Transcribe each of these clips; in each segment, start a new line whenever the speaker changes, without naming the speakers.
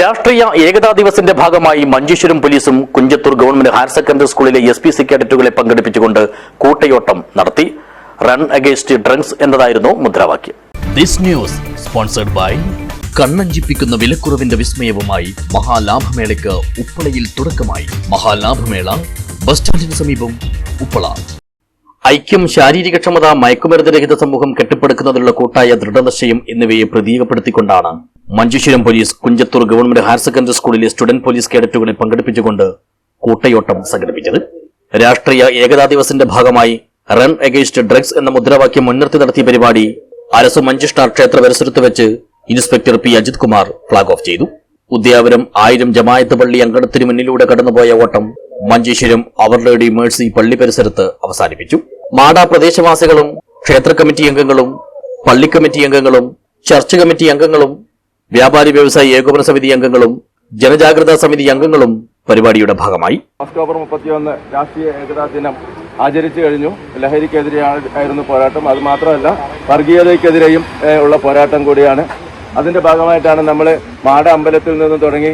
രാഷ്ട്രീയ ഏകതാ ദിവസിന്റെ ഭാഗമായി മഞ്ചേശ്വരം പോലീസും കുഞ്ചത്തൂർ ഗവൺമെന്റ് ഹയർ സെക്കൻഡറി സ്കൂളിലെ എസ് പി സി കേഡറ്റുകളെ പങ്കെടുപ്പിച്ചുകൊണ്ട് കൂട്ടയോട്ടം നടത്തി. റൺ അഗേൻസ്റ്റ് ഡ്രഗ്സ് എന്നതായിരുന്നു മുദ്രാവാക്യം.
ദിസ് ന്യൂസ് സ്പോൺസർഡ് ബൈ കണ്ണഞ്ചിപ്പിക്കുന്ന വിലക്കുറവിന്റെ വിസ്മയവുമായി മഹാലാഭമേളയ്ക്ക് ഉപ്പളയിൽ തുടക്കമായി. മഹാലാഭമേള ബസ് സ്റ്റാൻഡിന് സമീപം ഉപ്പള.
ഐക്യം ശാരീരികക്ഷമത മയക്കുമരുന്ന് രഹിത സമൂഹം കെട്ടിപ്പടുക്കുന്നതിനുള്ള കൂട്ടായ ദൃഢനിശ്ചയം എന്നിവയെ പ്രതീകപ്പെടുത്തിക്കൊണ്ടാണ് Manjeshwaram police Kunjathur government higher secondary സ്കൂളിലെ സ്റ്റുഡന്റ് പോലീസ് കേഡറ്റുകളെ പങ്കെടുപ്പിച്ചുകൊണ്ട് കൂട്ടയോട്ടം സംഘടിപ്പിച്ചത്. രാഷ്ട്രീയ ഏകതാ ദിവസിന്റെ ഭാഗമായി റൺ അഗേൻസ്റ്റ് ഡ്രഗ്സ് എന്ന മുദ്രാവാക്യം മുൻനിർത്തി നടത്തിയ പരിപാടി അരസു മഞ്ചിഷ്ടാർ ക്ഷേത്ര പരിസരത്ത് വെച്ച് inspector P. Ajith Kumar flag off ചെയ്തു. ഉദ്യാവരം ആയിരം ജമായത്ത് പള്ളി അങ്കണത്തിന് മുന്നിലൂടെ കടന്നുപോയ ഓട്ടം മഞ്ചേശ്വരം അവർ ലേഡി മേഴ്സി പള്ളി പരിസരത്ത് അവസാനിപ്പിച്ചു. മാടാ പ്രദേശവാസികളും ക്ഷേത്ര കമ്മിറ്റി അംഗങ്ങളും പള്ളി കമ്മിറ്റി അംഗങ്ങളും ചർച്ച് കമ്മിറ്റി അംഗങ്ങളും വ്യാപാരി വ്യവസായി ഏകോപന സമിതി അംഗങ്ങളും ജനജാഗ്രതാ സമിതി അംഗങ്ങളും പരിപാടിയുടെ ഭാഗമായി.
ഒക്ടോബർ മുപ്പത്തിയൊന്ന് രാഷ്ട്രീയ ഏകതാ ദിനം ആചരിച്ചു കഴിഞ്ഞു. ലഹരിക്കെതിരെയായിരുന്നു പോരാട്ടം. അത് മാത്രമല്ല വർഗീയതയ്ക്കെതിരെയും ഉള്ള പോരാട്ടം കൂടിയാണ്. അതിന്റെ ഭാഗമായിട്ടാണ് നമ്മൾ മാട അമ്പലത്തിൽ നിന്ന് തുടങ്ങി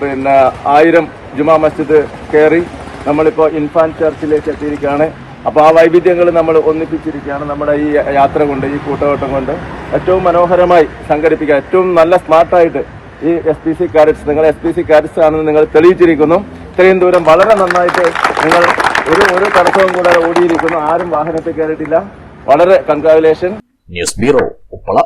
പിന്നെ ആയിരം ജുമാ മസ്ജിദ് കയറി നമ്മളിപ്പോൾ ഇൻഫാൻ ചർച്ചിലേക്ക് എത്തിയിരിക്കുകയാണ്. അപ്പോൾ ആ വൈവിധ്യങ്ങൾ നമ്മൾ ഒന്നിപ്പിച്ചിരിക്കുകയാണ് നമ്മുടെ ഈ യാത്ര കൊണ്ട് ഈ കൂട്ടവട്ടം കൊണ്ട്. ഏറ്റവും മനോഹരമായി സംഘടിപ്പിക്കുക ഏറ്റവും നല്ല സ്മാർട്ടായിട്ട് ഈ എസ് പി സി കാരറ്റ്സ് നിങ്ങൾ എസ് പി സി കാരറ്റ്സ് ആണെന്ന് നിങ്ങൾ തെളിയിച്ചിരിക്കുന്നു. ഇത്രയും ദൂരം വളരെ നന്നായിട്ട് നിങ്ങൾ ഒരു ഒരു തടസ്സവും കൂടാതെ ഓടിയിരിക്കുന്നു. ആരും വാഹനത്തിൽ കയറിയിട്ടില്ല. വളരെ കൺഗ്രാജുലേഷൻ
ന്യൂസ് ബ്യൂറോ ഉപ്പള.